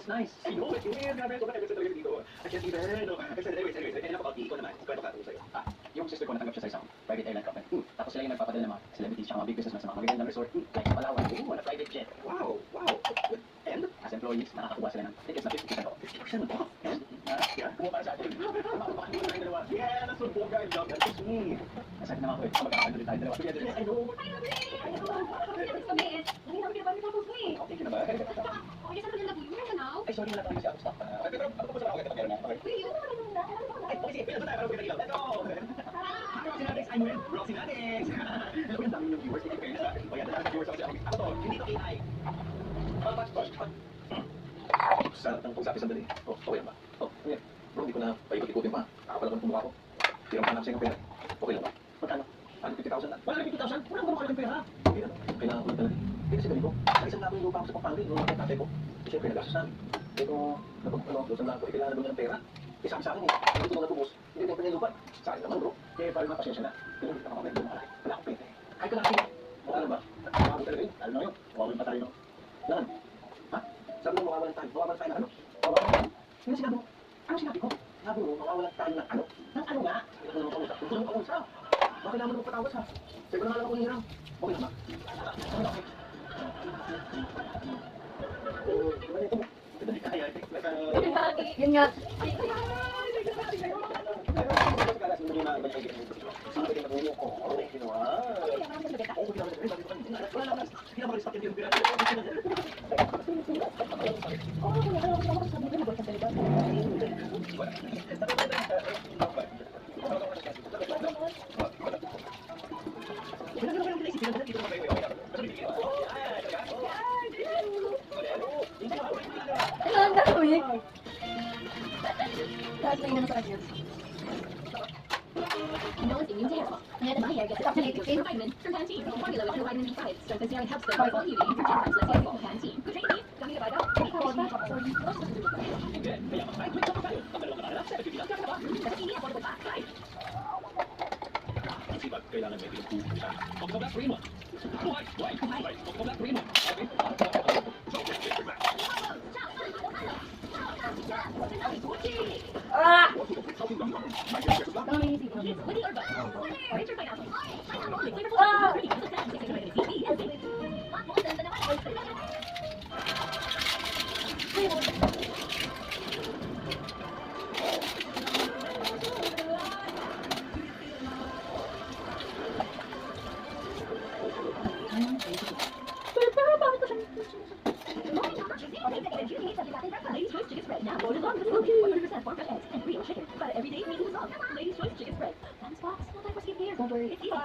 that's nice. It's weird. Grabe, sobrang ever talaga dito. I can't even. No. Anyways, anyways, anyways. About the ikaw naman. Kwento ka ako sa'yo. Ah, yung sister ko natanggap siya sa isang private airline company. Hmm. Tapos sila yung nagpapadala ng mga celebrities tsaka mga big businessmen sa mga magagandang resort. Hmm. Like sa Palawan. Ooh, on a private jet. Wow, wow. And as employees, nakakakuha sila ng tickets na 50% off. 50% off? And, ah, yeah, kuha para sa atin. Makakapakakuha na yung dalawa. Yeah, that's what boga and job. That's me. Nasa akin naman ko eh. Magkakagulo tayo dalawa. Together. I know. Okay ka na ba? Ay, sorry, wala tayo kasi out of stock. Ah, Pero ako pa sa ako kita meron na. Okay. Ay, okay, sige. Pila tayo. Pero Let's go. Nadex, I'm with Roxy Nadex. Hello, ang dami yung viewers. You kayo sa akin. O yan, ang viewers ako sa to, hindi to AI. Ah, Max, Tosh. Sa ng pagsabi sandali. Oh, okay lang ba? Oh, okay. Bro, hindi ko na paikot-ikutin pa. Kakapala ko ng kumuha ko. Tirang pa namin sa pera. Okay lang ba? Magkano? 150,000 na. 150,000? Wala naman ako pera. Okay lang. Kailangan ko lang talaga. Eh, kasi ganito. Sa isang labo yung lupa ko sa Pampanga, nung nakita ko. Siyempre, nagastos namin. Eh, kung napag, ano, doon sa labo, eh, kailangan doon ng pera. Eh, sabi sa akin eh, hindi ko na natubos. Hindi ko na lupa. Sa akin naman, bro. Eh, parang napasensya na. Pero hindi ka makamay doon. Wala wala akong pera. Kahit ko lang sila. Okay lang ba? Makakamay talaga yun. Lalo na yun. Mawawin pa tayo, no? Lahan. Ha? Sabi mo, mawawalan tayo. Mawawalan tayo ng ano? Mawawalan tayo. Ano sinabi mo? Ano sinabi ko? Sabi mo, mawawalan tayo ng ano? Ng ano nga? Hindi ka naman kausap. Ka naman kausap. Bakit naman mo patawas ha? Sabi ko na alam ko hirang. Okay ba? Oh, gimana itu? Kita dikaya. Yun nga. Ano Kailangan gagawin. Gagawin na masakit yun. Enhancing immune to my hair gets supplemented with vitamin from Pantene. The formula Ano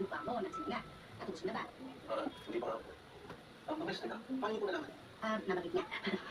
lupa mo, nagsimula. Tapos mo na ba? Ah, hindi pa nga. Ang mabes na Paano ko nalaman? Ah, nabanggit niya.